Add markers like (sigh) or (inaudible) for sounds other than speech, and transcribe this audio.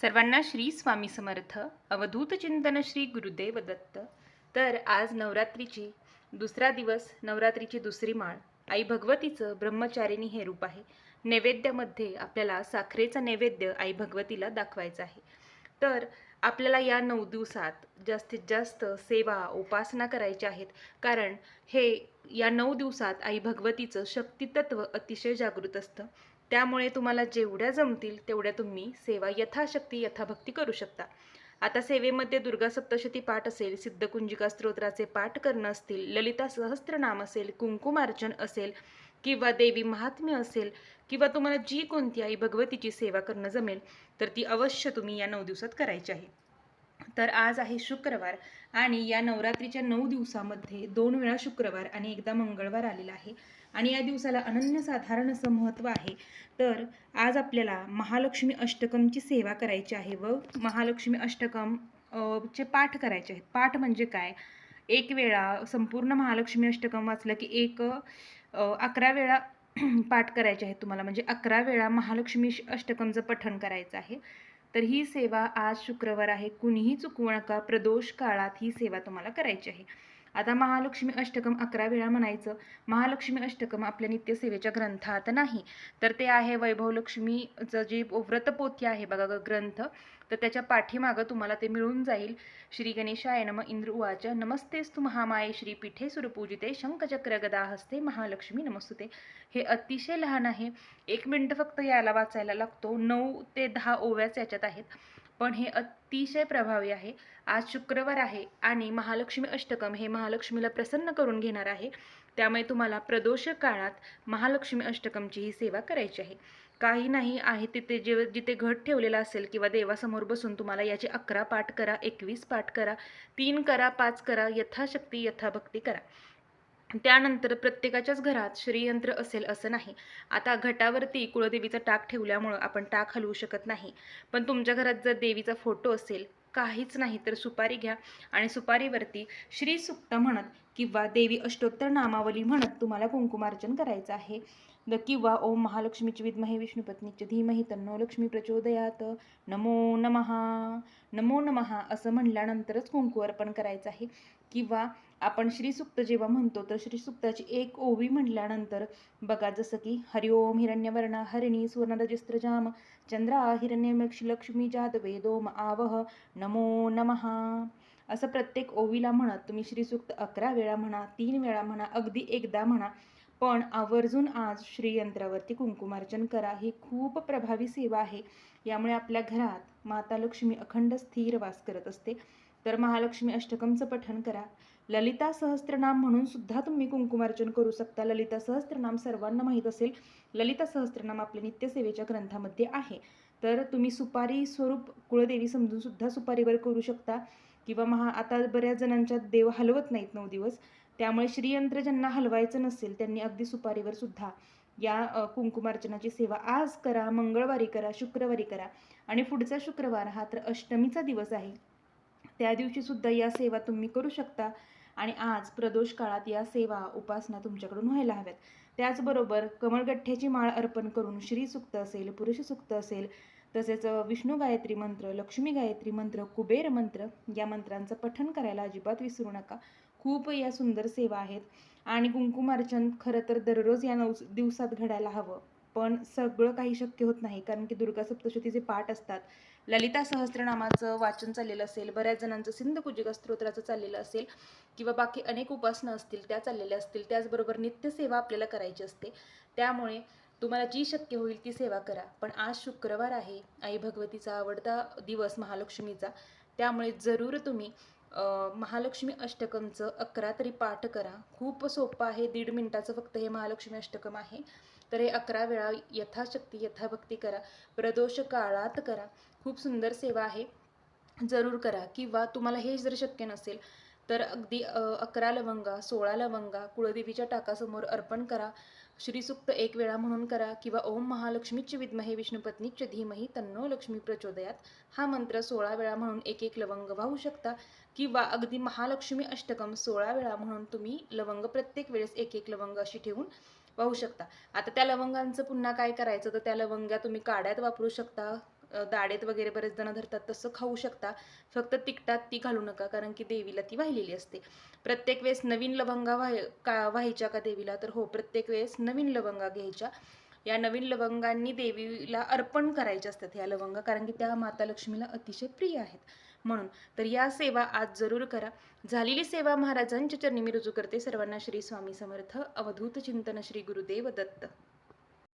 सर्वांना श्री स्वामी समर्थ अवधूत चिंतन श्री गुरुदेव दत्त. तर आज नवरात्रीची दुसरा दिवस नवरात्रीची दुसरी माळ आई भगवतीचं ब्रह्मचारिणी हे रूप आहे. नैवेद्यामध्ये आपल्याला साखरेचा नैवेद्य आई भगवतीला दाखवायचा आहे. तर आपल्याला या नऊ दिवसात जास्तीत जास्त सेवा उपासना करायच्या आहेत. कारण हे या नऊ दिवसात आई भगवतीचं शक्तितत्व अतिशय जागृत असतं. त्यामुळे तुम्हाला जेवढ्या जमतील तेवढ्या तुम्ही सेवा यथाशक्ती यथाभक्ती करू शकता. आता सेवेमध्ये दुर्गा सप्तशती पाठ असेल सिद्धकुंजिका स्तोत्राचे पाठ करणं असतील ललिता सहस्त्रनाम असेल कुंकुमार्चन असेल किंवा देवी महात्म्य असेल किंवा तुम्हाला जी कोणती आई भगवतीची सेवा करणं जमेल तर ती अवश्य तुम्ही या नऊ दिवसात करायची आहे. तर आज आहे शुक्रवार आणि या नवरात्रीच्या नऊ दिवसामध्ये दोन वेळा शुक्रवार आणि एकदा मंगळवार आलेला आहे. आणि या दिवसाला अनन्यसाधारण असं महत्त्व आहे. तर आज आपल्याला महालक्ष्मी अष्टकमची सेवा करायची आहे व महालक्ष्मी अष्टकम चे पाठ करायचे आहेत. पाठ म्हणजे काय? एक वेळा संपूर्ण महालक्ष्मी अष्टकम वाचलं की एक अकरा वेळा (clears throat) पाठ करायचे आहेत तुम्हाला. म्हणजे अकरा वेळा महालक्ष्मी अष्टकमचं पठण करायचं आहे. तर ही सेवा आज शुक्रवार आहे. कुणीही चुकवू नका. प्रदोष काळात ही सेवा तुम्हाला करायची आहे. आता महालक्ष्मी अष्टकम अकरा वेळा म्हणायचं. महालक्ष्मी अष्टकम आपल्या नित्यसेवेच्या ग्रंथात नाही. तर ते आहे वैभवलक्ष्मीचं जी व्रतपोथी आहे बघा ग्रंथ. तर त्याच्या पाठीमागं तुम्हाला ते मिळून जाईल. श्री गणेशाय नम इंद्र उवाच. तू महामाये श्री पीठे सुरपूजिते. शंखचक्र गदा हस्ते महालक्ष्मी नमस्तुते. हे अतिशय लहान आहे. एक मिनटं फक्त याला वाचायला लागतो. नऊ ते दहा ओव्याच याच्यात आहेत. पण हे अतिशय प्रभावी आहे. आज शुक्रवार आहे आणि महालक्ष्मी अष्टकम हे महालक्ष्मीला प्रसन्न करून घेणार आहे. त्यामुळे तुम्हाला प्रदोष काळात महालक्ष्मी अष्टकमची ही सेवा करायची आहे. काही नाही आहे तिथे जे जिथे घट ठेवलेला असेल किंवा देवासमोर बसून तुम्हाला याचे अकरा पाठ करा एकवीस पाठ करा तीन करा पाच करा यथाशक्ती यथाभक्ती करा. त्यानंतर प्रत्येकाच्याच घरात श्रीयंत्र असेल असं नाही. आता घटावरती कुळदेवीचा टाक ठेवल्यामुळं आपण टाक हलवू शकत नाही. पण तुमच्या घरात जर देवीचा फोटो असेल काहीच नाही तर सुपारी घ्या. आणि सुपारीवरती श्री सुक्त म्हणत किंवा देवी अष्टोत्तर नामावली म्हणत तुम्हाला कुंकुमार्चन करायचं आहे. द किंवा ओम महालक्ष्मीची विद्महे विष्णुपत्नीची धीमही तन्नो लक्ष्मी प्रचोदयात. नमो नमहा नमो नमहा असं म्हणल्यानंतरच कुंकू अर्पण करायचं आहे. किंवा आपण श्रीसुक्त जेव्हा म्हणतो तर श्रीसुक्ताची एक ओवी म्हटल्यानंतर बघा जसं की हरिओम हिरण्यवर्णा हरिणी सुवर्णरजस्त्रजाम चंद्रा हिरण्यमक्षी लक्ष्मी जात दोम आवह नमो नमहा. असं प्रत्येक ओवीला म्हणत तुम्ही श्रीसूक्त अकरा वेळा म्हणा तीन वेळा म्हणा अगदी एकदा म्हणा पण आवर्जून आज श्रीयंत्रावरती कुंकुमार्चन करा. ही खूप प्रभावी सेवा आहे. यामुळे आपल्या घरात माता लक्ष्मी अखंड स्थिर वास करत असते. तर महालक्ष्मी अष्टकमचं पठण करा. ललिता सहस्त्रनाम म्हणून सुद्धा तुम्ही कुंकुमार्चन करू शकता. ललिता सहस्त्रनाम सर्वांना माहीत असेल. ललिता सहस्त्रनाम आपल्या नित्यसेवेच्या ग्रंथामध्ये आहे. तर तुम्ही सुपारी स्वरूप कुळदेवी समजून सुद्धा सुपारीवर करू शकता. किंवा महा आता बऱ्याच जणांच्या देव हलवत नाहीत नऊ दिवस. त्यामुळे श्रीयंत्र ज्यांना हलवायचं नसेल त्यांनी अगदी सुपारीवर सुद्धा या कुंकुमार्चनाची सेवा आज करा मंगळवारी करा शुक्रवारी करा. आणि पुढचा शुक्रवार हा तर अष्टमीचा दिवस आहे. त्या दिवशी सुद्धा या सेवा तुम्ही करू शकता. आणि आज प्रदोष काळात या सेवा उपासना तुमच्याकडून व्हायला हव्यात. त्याचबरोबर कमळगठ्ठ्याची माळ अर्पण करून श्रीसुक्त असेल पुरुषसुक्त असेल तसेच विष्णू गायत्री मंत्र लक्ष्मी गायत्री मंत्र कुबेर मंत्र या मंत्रांचं पठण करायला अजिबात विसरू नका. खूप या सुंदर सेवा आहेत. आणि कुंकुमार्चन खरं तर दररोज या नऊ दिवसात घडायला हवं. पण सगळं काही शक्य होत नाही कारण की दुर्गा सप्तशतीचे पाठ असतात. ललिता सहस्त्रनामाचं वाचन चाललेलं असेल बऱ्याच जणांचं सिंधकुजिका स्तोत्राचं चाललेलं असेल किंवा बाकी अनेक उपासना असतील त्या चाललेल्या असतील त्याचबरोबर नित्यसेवा आपल्याला करायची असते. त्यामुळे तुम्हाला जी शक्य होईल ती सेवा करा. पण आज शुक्रवार आहे आई भगवतीचा आवडता दिवस महालक्ष्मीचा. त्यामुळे जरूर तुम्ही महालक्ष्मी अष्टकमचं अकरा तरी पाठ करा. खूप सोपं आहे दीड मिनटाचं फक्त हे महालक्ष्मी अष्टकम आहे. तर हे अकरा वेळा यथाशक्ती यथाभक्ती करा. प्रदोष काळात करा. खूप सुंदर सेवा आहे. जरूर करा. किंवा तुम्हाला हे जर शक्य नसेल तर अगदी अकरा लवंगा सोळा लवंगा कुळदेवीच्या टाकासमोर अर्पण करा. श्रीसुक्त एक वेळा म्हणून करा किंवा ओम महालक्ष्मीची विद्महे विष्णुपत्नीच्या धीमही तन्नो लक्ष्मी प्रचोदयात. हा मंत्र सोळा वेळा म्हणून एक एक लवंग वाहू शकता किंवा अगदी महालक्ष्मी अष्टकम सोळा वेळा म्हणून तुम्ही लवंग प्रत्येक वेळेस एक एक लवंग अशी ठेवून वाहू शकता. आता त्या लवंगांचं पुन्हा काय करायचं? तर त्या लवंगा तुम्ही काड्यात वापरू शकता. दाडेत वगैरे बरेच जण धरतात तसं खाऊ शकता. फक्त तिखटात ती घालू नका कारण की देवीला ती वाहिलेली असते. प्रत्येक वेळेस नवीन लवंगा वाह का व्हायच्या का देवीला? तर हो प्रत्येक वेळेस नवीन लवंगा घ्यायच्या. या नवीन लवंगांनी देवीला अर्पण करायच्या असतात ह्या लवंगा कारण की त्या माता लक्ष्मीला अतिशय प्रिय आहेत. म्हणून तर या सेवा आज जरूर करा. झालेली सेवा महाराजांच्या चरणी मी रुजू करते. सर्वांना श्री स्वामी समर्थ. अवधूत चिंतन श्री गुरुदेव दत्त.